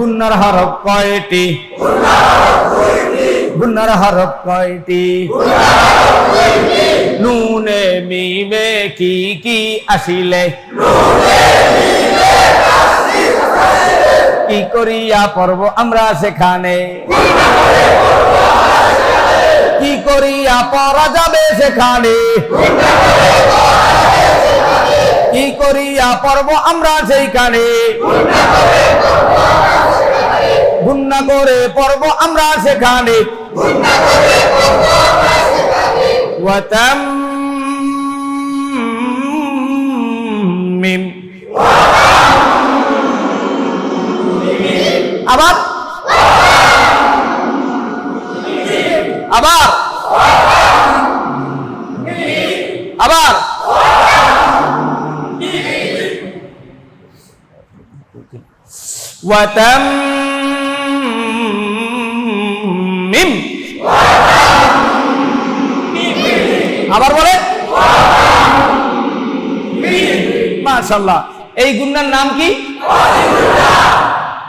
গুন্নার হরফ কয়টি? গুন্নার হরফ কয়টি? নুনে, মিমে, কি কি আসিলে? কি করিয়া পর্ব আমরা সেখানে? কি করিয়া পড়া যাবে সেখানে? কি করিয়া পর্ব আমরা সেইখানে? গুন্না করে পর্ব আমরা সেখানে। ওয়াতাম্মিম। আবার। আবার। আবার। আবার বলে মাশাল্লাহ এই গুন্নার নাম কি?